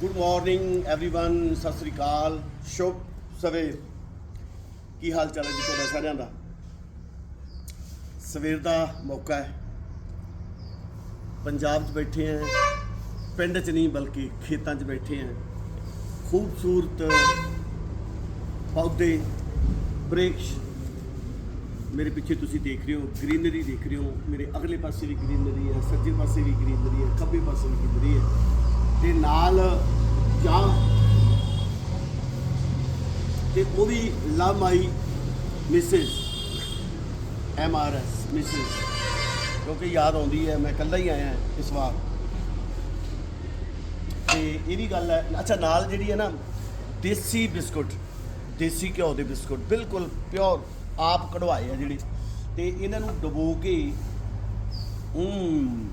Good morning everyone Sat Sri ਅਕਾਲ ਸ਼ੁਭ ਸਵੇਰ ਕੀ ਹਾਲ ਚਾਲ ਹੈ ਜੀ ਤੁਹਾਡਾ ਸਾਰਿਆਂ ਦਾ ਸਵੇਰ ਦਾ ਮੌਕਾ ਹੈ ਪੰਜਾਬ 'ਚ ਬੈਠੇ ਆਂ ਪਿੰਡ 'ਚ ਨਹੀਂ ਬਲਕਿ ਖੇਤਾਂ 'ਚ ਬੈਠੇ ਆਂ ਖੂਬਸੂਰਤ ਪੌਦੇ ਬ੍ਰਿਕਸ਼ ਮੇਰੇ ਪਿੱਛੇ ਤੁਸੀਂ ਦੇਖ ਰਹੇ ਹੋ ਗ੍ਰੀਨਰੀ ਦੇਖ ਰਹੇ ਹੋ ਮੇਰੇ ਅਗਲੇ ਪਾਸੇ ਵੀ ਗ੍ਰੀਨਰੀ ਹੈ ਸੱਜੇ ਪਾਸੇ ਵੀ ਗ੍ਰੀਨਰੀ ਹੈ ਖੱਬੇ ਪਾਸੇ ਵੀ ਗ੍ਰੀਨਰੀ ਹੈ ਤੇ ਨਾਲ ਚਾਹ ਤੇ ਉਹ ਵੀ love my missus M R S, missus. ਕਿਉਂਕਿ ਯਾਦ ਆਉਂਦੀ ਹੈ, ਮੈਂ ਇਕੱਲਾ ਹੀ ਆਇਆ ਇਸ ਵਾਰ। ਤੇ ਇਹ ਵੀ ਗੱਲ ਹੈ, ਅੱਛਾ, ਨਾਲ ਜਿਹੜੀ ਹੈ ਨਾ, ਦੇਸੀ ਬਿਸਕੁਟ, ਦੇਸੀ ਘਿਓ ਦੇ ਬਿਸਕੁਟ, ਬਿਲਕੁਲ ਪਿਓਰ, ਆਪ ਕਢਵਾਏ ਆ ਜਿਹੜੇ। ਤੇ ਇਹਨਾਂ ਨੂੰ ਡਬੋ ਕੇ, ਹੂੰ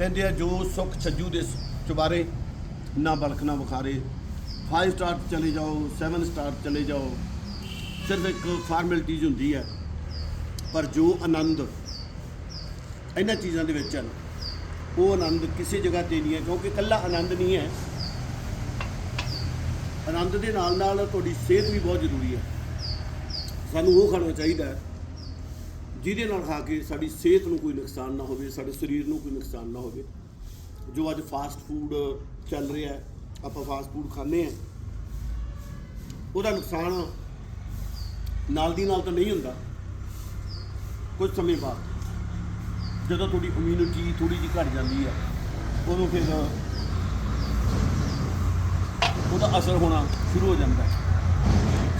ਕਹਿੰਦੇ ਆ, ਜੋ ਸੁਖ ਛੱਜੂ ਦੇ ਚੁਬਾਰੇ, ਨਾ ਬਲਖ ਨਾ ਬੁਖਾਰੇ 5 ਸਟਾਰ ਚਲੇ ਜਾਓ 7 ਸਟਾਰ ਚਲੇ ਜਾਓ। ਸਿਰਫ ਇੱਕ ਫਾਰਮੈਲਿਟੀਜ਼ ਹੁੰਦੀ ਹੈ। ਪਰ ਜੋ ਆਨੰਦ, ਇਹਨਾਂ ਚੀਜ਼ਾਂ ਦੇ ਵਿੱਚ ਹੈ ਉਹ ਆਨੰਦ ਕਿਸੇ ਜਗ੍ਹਾ ਤੇ ਨਹੀਂ ਹੈ, ਕਿਉਂਕਿ ਇਕੱਲਾ ਆਨੰਦ ਨਹੀਂ ਹੈ। ਆਨੰਦ ਦੇ ਨਾਲ ਨਾਲ ਤੁਹਾਡੀ ਸਿਹਤ ਵੀ ਬਹੁਤ ਜ਼ਰੂਰੀ ਹੈ। ਸਾਨੂੰ ਉਹ ਖਾਣਾ ਚਾਹੀਦਾ ਹੈ ਜਿਹਦੇ ਨਾਲ ਖਾ ਕੇ ਸਾਡੀ ਸਿਹਤ ਨੂੰ ਕੋਈ ਨੁਕਸਾਨ ਨਾ ਹੋਵੇ, ਸਾਡੇ ਸਰੀਰ ਨੂੰ ਕੋਈ ਨੁਕਸਾਨ ਨਾ ਹੋਵੇ। ਜੋ ਅੱਜ ਫਾਸਟ ਫੂਡ ਚੱਲ ਰਿਹਾ ਹੈ, ਆਪਾਂ ਫਾਸਟ ਫੂਡ ਖਾਂਦੇ ਆ ਉਹਦਾ ਨੁਕਸਾਨ ਨਾਲ ਦੀ ਨਾਲ ਤਾਂ ਨਹੀਂ ਹੁੰਦਾ। ਕੁਝ ਸਮੇਂ ਬਾਅਦ ਜਦੋਂ ਤੁਹਾਡੀ ਇਮਿਊਨਿਟੀ ਥੋੜੀ ਜਿਹੀ ਘਟ ਜਾਂਦੀ ਹੈ, ਉਦੋਂ ਫਿਰ ਉਹਦਾ ਅਸਰ ਹੋਣਾ ਸ਼ੁਰੂ ਹੋ ਜਾਂਦਾ ਹੈ।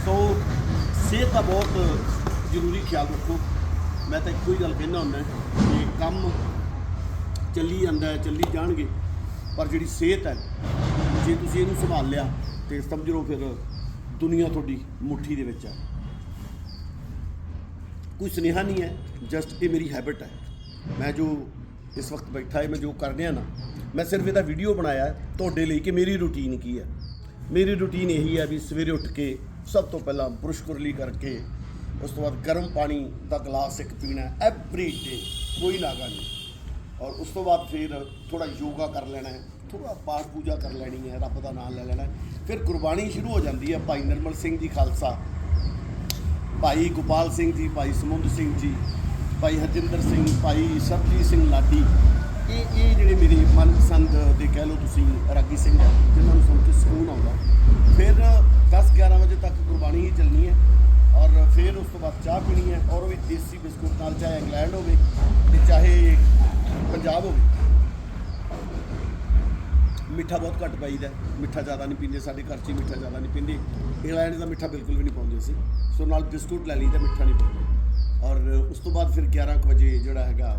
ਸੋ ਸਿਹਤ ਦਾ ਬਹੁਤ ਜ਼ਰੂਰੀ ਖਿਆਲ ਰੱਖੋ। ਮੈਂ ਤਾਂ ਇੱਕੋ ਹੀ ਗੱਲ ਕਹਿਣਾ ਹੁੰਦਾ ਕਿ ਕੰਮ ਚੱਲੀ ਜਾਂਦਾ ਚੱਲੀ ਜਾਣਗੇ, ਪਰ ਜਿਹੜੀ ਸਿਹਤ ਹੈ, ਜੇ ਤੁਸੀਂ ਇਹਨੂੰ ਸੰਭਾਲ ਲਿਆ, ਤੇ ਸਮਝ ਲਓ ਫਿਰ ਦੁਨੀਆ ਤੁਹਾਡੀ ਮੁੱਠੀ ਦੇ ਵਿੱਚ ਹੈ। ਕੋਈ ਸੁਨੇਹਾ ਨਹੀਂ ਹੈ ਜਸਟ ਇਹ ਮੇਰੀ ਹੈਬਿਟ ਹੈ। ਮੈਂ ਜੋ ਇਸ ਵਕਤ ਬੈਠਾ ਹੈ, ਮੈਂ ਜੋ ਕਰ ਰਿਹਾ ਨਾ, ਮੈਂ ਸਿਰਫ ਇਹਦਾ ਵੀਡੀਓ ਬਣਾਇਆ ਤੁਹਾਡੇ ਲਈ ਕਿ ਮੇਰੀ ਰੁਟੀਨ ਕੀ ਹੈ। ਮੇਰੀ ਰੁਟੀਨ ਇਹੀ ਹੈ ਵੀ ਸਵੇਰੇ ਉੱਠ ਕੇ ਸਭ ਤੋਂ ਪਹਿਲਾਂ ਬੁਰਸ਼ ਕੁਰਲੀ ਕਰਕੇ ਉਸ ਤੋਂ ਬਾਅਦ ਗਰਮ ਪਾਣੀ ਦਾ ਗਲਾਸ ਇੱਕ ਪੀਣਾ ਐਵਰੀ ਡੇ ਕੋਈ ਨਾਗਾ ਨਹੀਂ। ਔਰ ਉਸ ਤੋਂ ਬਾਅਦ ਫਿਰ ਥੋੜਾ ਯੋਗਾ ਕਰ ਲੈਣਾ ਹੈ ਥੋੜਾ ਪਾਠ ਪੂਜਾ ਕਰ ਲੈਣੀ ਹੈ, ਰੱਬ ਦਾ ਨਾਮ ਲੈ ਲੈਣਾ ਫਿਰ ਗੁਰਬਾਣੀ ਸ਼ੁਰੂ ਹੋ ਜਾਂਦੀ ਹੈ ਭਾਈ ਨਿਰਮਲ ਸਿੰਘ ਜੀ ਖਾਲਸਾ, ਭਾਈ ਗੋਪਾਲ ਸਿੰਘ ਜੀ, ਭਾਈ ਸਮੁੰਦ ਸਿੰਘ ਜੀ, ਭਾਈ ਹਰਜਿੰਦਰ ਸਿੰਘ, ਭਾਈ ਸਰਬਜੀਤ ਸਿੰਘ ਲਾਡੀ। ਇਹ ਇਹ ਜਿਹੜੇ ਮੇਰੇ ਮਨਪਸੰਦ ਦੇ ਕਹਿ ਲਓ ਤੁਸੀਂ ਰਾਗੀ ਸਿੰਘ ਹੈ ਜਿਨ੍ਹਾਂ ਨੂੰ ਸੁਣ ਕੇ ਸਕੂਨ ਆਉਂਦਾ ਫਿਰ 10 11 ਵਜੇ ਤੱਕ ਗੁਰਬਾਣੀ ਹੀ ਚੱਲਣੀ ਹੈ ਔਰ ਫਿਰ ਉਸ ਤੋਂ ਬਾਅਦ ਚਾਹ ਪੀਣੀ ਹੈ ਔਰ ਉਹ ਵੀ ਦੇਸੀ ਬਿਸਕੁਟ ਨਾਲ, ਚਾਹੇ ਇੰਗਲੈਂਡ ਹੋਵੇ ਤੇ ਚਾਹੇ ਪੰਜਾਬ ਹੋਵੇ। ਮਿੱਠਾ ਬਹੁਤ ਘੱਟ ਪਾਈਦਾ ਮਿੱਠਾ ਜ਼ਿਆਦਾ ਨਹੀਂ ਪੀਂਦੇ, ਸਾਡੇ ਘਰ 'ਚ ਹੀ ਮਿੱਠਾ ਜ਼ਿਆਦਾ ਨਹੀਂ ਪੀਂਦੇ। ਇੰਗਲੈਂਡ ਦਾ ਮਿੱਠਾ ਬਿਲਕੁਲ ਵੀ ਨਹੀਂ ਪਾਉਂਦੇ ਸੀ ਸੋ ਨਾਲ ਬਿਸਕੁਟ ਲੈ ਲਈਦਾ, ਮਿੱਠਾ ਨਹੀਂ ਪਾਉਂਦੇ। ਔਰ ਉਸ ਤੋਂ ਬਾਅਦ ਫਿਰ 11 ਕੁ ਵਜੇ ਜਿਹੜਾ ਹੈਗਾ,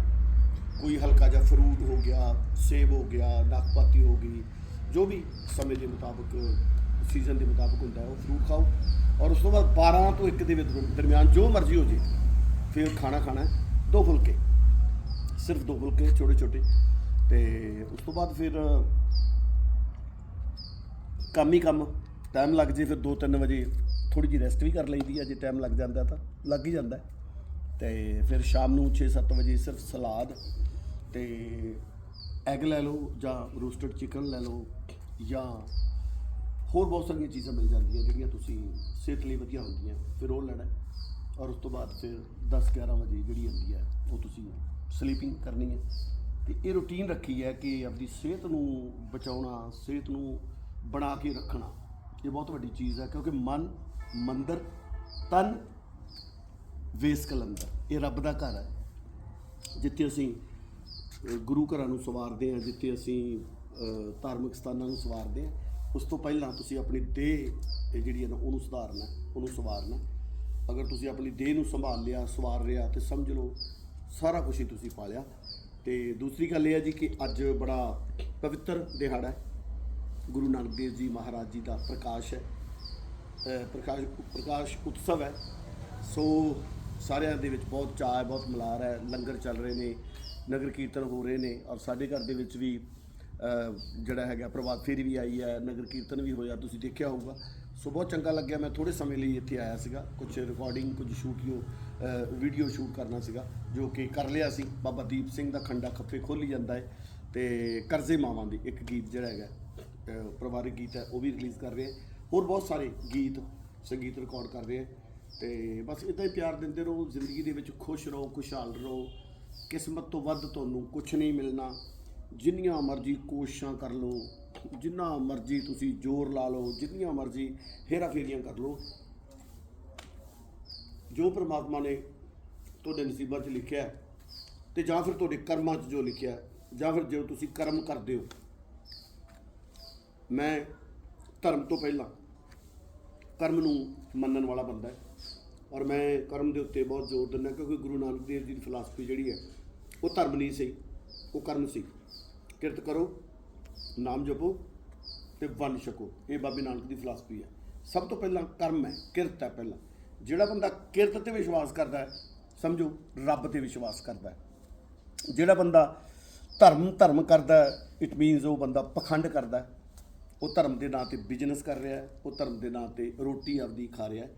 ਕੋਈ ਹਲਕਾ ਜਿਹਾ ਫਰੂਟ ਹੋ ਗਿਆ, ਸੇਬ ਹੋ ਗਿਆ ਨਾਸ਼ਪਾਤੀ ਹੋ ਗਈ, ਜੋ ਵੀ ਸਮੇਂ ਦੇ ਮੁਤਾਬਕ ਸੀਜ਼ਨ ਦੇ ਮੁਤਾਬਕ ਹੁੰਦਾ ਹੈ, ਉਹ ਫਰੂਟ ਖਾਓ ਔਰ ਉਸ ਤੋਂ ਬਾਅਦ 12 ਤੋਂ 1 ਦੇ ਦਰਮਿਆਨ ਜੋ ਮਰਜ਼ੀ ਹੋ ਜੇ, ਫਿਰ ਖਾਣਾ ਖਾਣਾ ਦੋ ਫੁਲਕੇ, ਸਿਰਫ ਦੋ ਫੁਲਕੇ, ਛੋਟੇ ਛੋਟੇ, ਤੇ ਉਸ ਤੋਂ ਬਾਅਦ ਫਿਰ ਕੰਮ ਹੀ ਕੰਮ ਟਾਈਮ ਲੱਗ ਜੇ ਫਿਰ 2-3 ਵਜੇ ਥੋੜੀ ਜਿਹੀ ਰੈਸਟ ਵੀ ਕਰ ਲਈਦੀ ਹੈ, ਜੇ ਟਾਈਮ ਲੱਗ ਜਾਂਦਾ ਤਾਂ ਲੱਗ ਹੀ ਜਾਂਦਾ ਹੈ। ਤੇ ਫਿਰ ਸ਼ਾਮ ਨੂੰ 6-7 ਵਜੇ ਸਿਰਫ ਸਲਾਦ ਤੇ ਐਗ ਲੈ ਲਓ ਜਾਂ ਰੋਸਟਡ ਚਿਕਨ ਲੈ ਲਓ ਜਾਂ ਹੋਰ ਬਹੁਤ ਸਾਰੀਆਂ ਚੀਜ਼ਾਂ ਮਿਲ ਜਾਂਦੀਆਂ ਜਿਹੜੀਆਂ ਤੁਸੀਂ ਸਿਹਤ ਲਈ ਵਧੀਆ ਹੁੰਦੀਆਂ, ਫਿਰ ਉਹ ਲੈਣਾ ਔਰ ਉਸ ਤੋਂ ਬਾਅਦ ਫਿਰ 10-11 ਵਜੇ ਜਿਹੜੀ ਹੁੰਦੀ ਹੈ, ਉਹ ਤੁਸੀਂ ਸਲੀਪਿੰਗ ਕਰਨੀ ਹੈ। ਤੇ ਇਹ ਰੁਟੀਨ ਰੱਖੀ ਹੈ ਕਿ ਆਪਣੀ ਸਿਹਤ ਨੂੰ ਬਚਾਉਣਾ, ਸਿਹਤ ਨੂੰ ਬਣਾ ਕੇ ਰੱਖਣਾ, ਇਹ ਬਹੁਤ ਵੱਡੀ ਚੀਜ਼ ਹੈ। ਕਿਉਂਕਿ ਮਨ, ਮੰਦਰ, ਤਨ ਵੇਸ ਕਲੰਦਰ, ਇਹ ਰੱਬ ਦਾ ਘਰ ਹੈ। ਜਿੱਥੇ ਅਸੀਂ ਗੁਰੂ ਘਰਾਂ ਨੂੰ ਸਵਾਰਦੇ ਹਾਂ, ਜਿੱਥੇ ਅਸੀਂ ਧਾਰਮਿਕ ਸਥਾਨਾਂ ਨੂੰ ਸਵਾਰਦੇ ਹਾਂ ਉਸ ਤੋਂ ਪਹਿਲਾਂ ਤੁਸੀਂ ਆਪਣੀ ਦੇਹ ਇਹ ਜਿਹੜੀ ਹੈ ਨਾ, ਉਹਨੂੰ ਸੁਧਾਰਨਾ, ਉਹਨੂੰ ਸਵਾਰਨਾ। ਅਗਰ ਤੁਸੀਂ ਆਪਣੀ ਦੇਹ ਨੂੰ ਸੰਭਾਲ ਲਿਆ, ਸਵਾਰ ਲਿਆ ਤੇ ਸਮਝ ਲਓ, ਸਾਰਾ ਕੁਝ ਹੀ ਤੁਸੀਂ ਪਾ ਲਿਆ। ਤੇ ਦੂਸਰੀ ਗੱਲ ਇਹ ਹੈ ਜੀ ਕਿ ਅੱਜ ਬੜਾ ਪਵਿੱਤਰ ਦਿਹਾੜਾ ਹੈ। ਗੁਰੂ ਨਾਨਕ ਦੇਵ ਜੀ ਮਹਾਰਾਜ ਜੀ ਦਾ ਪ੍ਰਕਾਸ਼ ਹੈ। ਪ੍ਰਕਾਸ਼ ਪ੍ਰਕਾਸ਼ ਉਤਸਵ ਹੈ। ਸੋ ਸਾਰਿਆਂ ਦੇ ਵਿੱਚ ਬਹੁਤ ਚਾਅ ਹੈ, ਬਹੁਤ ਮਲਾਰ ਹੈ। ਲੰਗਰ ਚੱਲ ਰਹੇ ਨੇ, ਨਗਰ ਕੀਰਤਨ ਹੋ ਰਹੇ ਨੇ। ਔਰ ਸਾਡੇ ਘਰ ਦੇ ਵਿੱਚ ਵੀ ਜਿਹੜਾ ਹੈਗਾ, ਪ੍ਰਭਾਤ ਫੇਰੀ ਵੀ ਆਈ ਹੈ, ਨਗਰ ਕੀਰਤਨ ਵੀ ਹੋਇਆ, ਤੁਸੀਂ ਦੇਖਿਆ ਹੋਊਗਾ। ਸੋ ਬਹੁਤ ਚੰਗਾ ਲੱਗਿਆ, ਮੈਂ ਥੋੜੇ ਸਮੇਂ ਲਈ ਇੱਥੇ ਆਇਆ ਸੀਗਾ। ਕੁਝ ਰਿਕਾਰਡਿੰਗ ਕੁਝ ਸ਼ੂਟਿਓ ਵੀਡੀਓ ਸ਼ੂਟ ਕਰਨਾ ਸੀਗਾ, ਜੋ ਕਿ ਕਰ ਲਿਆ ਸੀ। ਬਾਬਾ ਦੀਪ ਸਿੰਘ ਦਾ ਖੰਡਾ ਖੱਫੇ ਖੋਲੀ ਜਾਂਦਾ ਹੈ ਤੇ ਕਰਜ਼ੇ ਮਾਵਾਂ ਦੀ ਇੱਕ ਗੀਤ ਜਿਹੜਾ ਹੈਗਾ ਪਰਿਵਾਰਿਕ ਗੀਤ ਹੈ, ਉਹ ਵੀ ਰਿਲੀਜ਼ ਕਰ ਰਹੇ ਹੋਰ ਬਹੁਤ ਸਾਰੇ ਗੀਤ, ਸੰਗੀਤ ਰਿਕਾਰਡ ਕਰ ਰਹੇ ਹਾਂ। ਤੇ ਬਸ ਇਦਾਂ ਹੀ ਪਿਆਰ ਦਿੰਦੇ ਰਹੋ, ਜ਼ਿੰਦਗੀ ਦੇ ਵਿੱਚ ਖੁਸ਼ ਰਹੋ, ਖੁਸ਼ਹਾਲ ਰਹੋ। ਕਿਸਮਤ ਤੋਂ ਵੱਧ ਤੁਹਾਨੂੰ ਕੁਝ ਨਹੀਂ ਮਿਲਣਾ। ਜਿੰਨੀਆਂ ਮਰਜ਼ੀ ਕੋਸ਼ਿਸ਼ਾਂ ਕਰ ਲਓ ਜਿੰਨਾ ਮਰਜ਼ੀ ਤੁਸੀਂ ਜ਼ੋਰ ਲਾ ਲਓ ਜਿੰਨੀਆਂ ਮਰਜ਼ੀ ਹੇਰਾਫੇਰੀਆਂ ਕਰ ਲਓ। ਜੋ ਪ੍ਰਮਾਤਮਾ ਨੇ ਤੁਹਾਡੇ ਨਸੀਬਾਂ 'ਚ ਲਿਖਿਆ ਹੈ, ਤੇ ਜਾਂ ਫਿਰ ਤੁਹਾਡੇ ਕਰਮਾਂ 'ਚ ਜੋ ਲਿਖਿਆ ਜਾਂ ਫਿਰ ਜੋ ਤੁਸੀਂ ਕਰਮ ਕਰਦੇ ਹੋ। ਮੈਂ ਧਰਮ ਤੋਂ ਪਹਿਲਾਂ ਕਰਮ ਨੂੰ ਮੰਨਣ ਵਾਲਾ ਬੰਦਾ ਹੈ ਔਰ ਮੈਂ ਕਰਮ ਦੇ ਉੱਤੇ ਬਹੁਤ ਜ਼ੋਰ ਦਿੰਦਾ ਕਿਉਂਕਿ ਗੁਰੂ ਨਾਨਕ ਦੇਵ ਜੀ ਦੀ ਫਿਲਾਸਫੀ ਜਿਹੜੀ ਹੈ ਉਹ ਧਰਮ ਨਹੀਂ ਸੀ ਉਹ ਕਰਮ ਸੀ। ਕਿਰਤ ਕਰੋ, ਨਾਮ ਜਪੋ ਤੇ ਵੰਡ ਛਕੋ। ਇਹ ਬਾਬੇ ਨਾਨਕ ਦੀ ਫਿਲਾਸਫੀ ਹੈ। ਸਭ ਤੋਂ ਪਹਿਲਾਂ ਕਰਮ ਹੈ, ਕਿਰਤ ਹੈ ਪਹਿਲਾਂ। ਜਿਹੜਾ ਬੰਦਾ ਕਿਰਤ ਤੇ ਵਿਸ਼ਵਾਸ ਕਰਦਾ ਹੈ, ਸਮਝੋ, ਰੱਬ ਤੇ ਵਿਸ਼ਵਾਸ ਕਰਦਾ ਹੈ। ਜਿਹੜਾ ਬੰਦਾ ਧਰਮ ਧਰਮ ਕਰਦਾ ਇਟ ਮੀਨਸ ਉਹ ਬੰਦਾ ਪਖੰਡ ਕਰਦਾ ਉਹ ਧਰਮ ਦੇ ਨਾਂ ਤੇ ਬਿਜ਼ਨਸ ਕਰ ਰਿਹਾ ਹੈ, ਉਹ ਧਰਮ ਦੇ ਨਾਂ ਤੇ ਰੋਟੀ ਆਪਦੀ ਖਾ ਰਿਹਾ ਹੈ।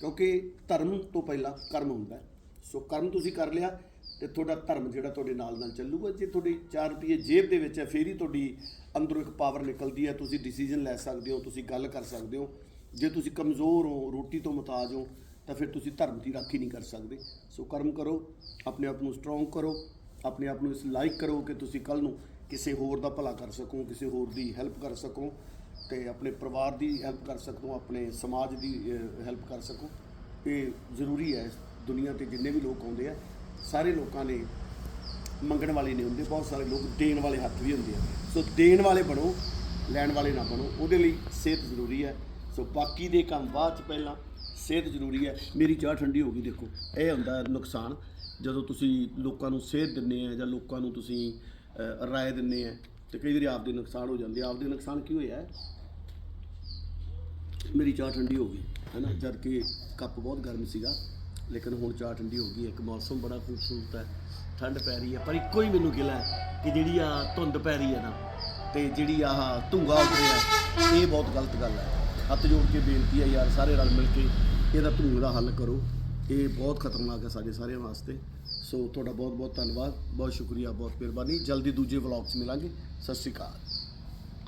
ਕਿਉਂਕਿ ਧਰਮ ਤੋਂ ਪਹਿਲਾਂ ਕਰਮ ਹੁੰਦਾ ਸੋ ਕਰਮ ਤੁਸੀਂ ਕਰ ਲਿਆ ਤੇ ਤੁਹਾਡਾ ਧਰਮ ਜਿਹੜਾ ਤੁਹਾਡੇ ਨਾਲ ਨਾਲ ਚੱਲੂਗਾ। ਜੇ ਤੁਹਾਡੀ 4 ਰੁਪਏ ਜੇਬ ਦੇ ਵਿੱਚ ਹੈ, ਫੇਰ ਹੀ ਤੁਹਾਡੀ ਅੰਦਰੋਂ ਇੱਕ ਪਾਵਰ ਨਿਕਲਦੀ ਹੈ। ਤੁਸੀਂ ਡਿਸੀਜਨ ਲੈ ਸਕਦੇ ਹੋ, ਤੁਸੀਂ ਗੱਲ ਕਰ ਸਕਦੇ ਹੋ। ਜੇ ਤੁਸੀਂ ਕਮਜ਼ੋਰ ਹੋ, ਰੋਟੀ ਤੋਂ ਮੁਤਾਜ ਹੋ, ਤਾਂ ਫਿਰ ਤੁਸੀਂ ਧਰਮ ਦੀ ਰਾਖੀ ਨਹੀਂ ਕਰ ਸਕਦੇ। ਸੋ ਕਰਮ ਕਰੋ, ਆਪਣੇ ਆਪ ਨੂੰ ਸਟਰੋਂਗ ਕਰੋ, ਆਪਣੇ ਆਪ ਨੂੰ ਇਸ ਲਾਈਕ ਕਰੋ ਕਿ ਤੁਸੀਂ ਕੱਲ ਨੂੰ ਕਿਸੇ ਹੋਰ ਦਾ ਭਲਾ ਕਰ ਸਕੋ, ਕਿਸੇ ਹੋਰ ਦੀ ਹੈਲਪ ਕਰ ਸਕੋ ਤੇ ਆਪਣੇ ਪਰਿਵਾਰ ਦੀ ਹੈਲਪ ਕਰ ਸਕੋ, ਆਪਣੇ ਸਮਾਜ ਦੀ ਹੈਲਪ ਕਰ ਸਕੋ। ਇਹ ਜ਼ਰੂਰੀ ਹੈ ਦੁਨੀਆ ਤੇ ਜਿੰਨੇ ਵੀ ਲੋਕ ਆਉਂਦੇ ਆ। ਸਾਰੇ ਲੋਕਾਂ ਨੇ ਮੰਗਣ ਵਾਲੇ ਨਹੀਂ ਹੁੰਦੇ, ਬਹੁਤ ਸਾਰੇ ਲੋਕ ਦੇਣ ਵਾਲੇ ਹੱਥ ਵੀ ਹੁੰਦੇ ਆ। ਸੋ ਦੇਣ ਵਾਲੇ ਬਣੋ, ਲੈਣ ਵਾਲੇ ਨਾ ਬਣੋ, ਉਹਦੇ ਲਈ ਸਿਹਤ ਜ਼ਰੂਰੀ ਹੈ। ਸੋ ਬਾਕੀ ਦੇ ਕੰਮ ਬਾਅਦ ਚ ਪਹਿਲਾਂ ਸਿਹਤ ਜ਼ਰੂਰੀ ਹੈ। ਮੇਰੀ ਚਾਹ ਠੰਡੀ ਹੋ ਗਈ, ਦੇਖੋ, ਇਹ ਹੁੰਦਾ ਨੁਕਸਾਨ। ਜਦੋਂ ਤੁਸੀਂ ਲੋਕਾਂ ਨੂੰ ਸਿਹਤ ਦਿੰਦੇ ਆ ਜਾਂ ਲੋਕਾਂ ਨੂੰ ਤੁਸੀਂ ਰਾਏ ਦਿੰਦੇ ਆ, ਤੇ ਕਈ ਵਾਰੀ ਆਪਦੇ ਨੁਕਸਾਨ ਹੋ ਜਾਂਦੇ ਆਪਦੇ ਨੁਕਸਾਨ ਕੀ ਹੋਇਆ? ਮੇਰੀ ਚਾਹ ਠੰਡੀ ਹੋ ਗਈ ਹੈ ਨਾ ਜਦ ਕਿ ਕੱਪ ਬਹੁਤ ਗਰਮ ਸੀਗਾ। ਲੇਕਿਨ ਹੁਣ ਚਾਹ ਠੰਡੀ ਹੋ ਗਈ ਇੱਕ ਮੌਸਮ ਬੜਾ ਖੂਬਸੂਰਤ ਹੈ, ਠੰਡ ਪੈ ਰਹੀ ਹੈ, ਪਰ ਇੱਕੋ ਹੀ ਮੈਨੂੰ ਗਿਲਾ ਹੈ ਕਿ ਜਿਹੜੀ ਆ ਧੁੰਦ ਪੈ ਰਹੀ ਹੈ ਨਾ, ਤੇ ਜਿਹੜੀ ਆਹ ਧੁੰਗਾ ਉੱਡ ਰਿਹਾ ਇਹ ਬਹੁਤ ਗਲਤ ਗੱਲ ਹੈ। ਹੱਥ ਜੋੜ ਕੇ ਬੇਨਤੀ ਹੈ ਯਾਰ, ਸਾਰੇ ਰਲ ਮਿਲ ਕੇ ਇਹਦਾ ਧੂੰਏ ਦਾ ਹੱਲ ਕਰੋ। ਇਹ ਬਹੁਤ ਖਤਰਨਾਕ ਹੈ ਸਾਡੇ ਸਾਰਿਆਂ ਵਾਸਤੇ। ਸੋ ਤੁਹਾਡਾ ਬਹੁਤ ਬਹੁਤ ਧੰਨਵਾਦ, ਬਹੁਤ ਸ਼ੁਕਰੀਆ, ਬਹੁਤ ਮਿਹਰਬਾਨੀ। ਜਲਦੀ ਦੂਜੇ ਵਲੌਗ 'ਚ ਮਿਲਾਂਗੇ। ਸਤਿ ਸ਼੍ਰੀ ਅਕਾਲ।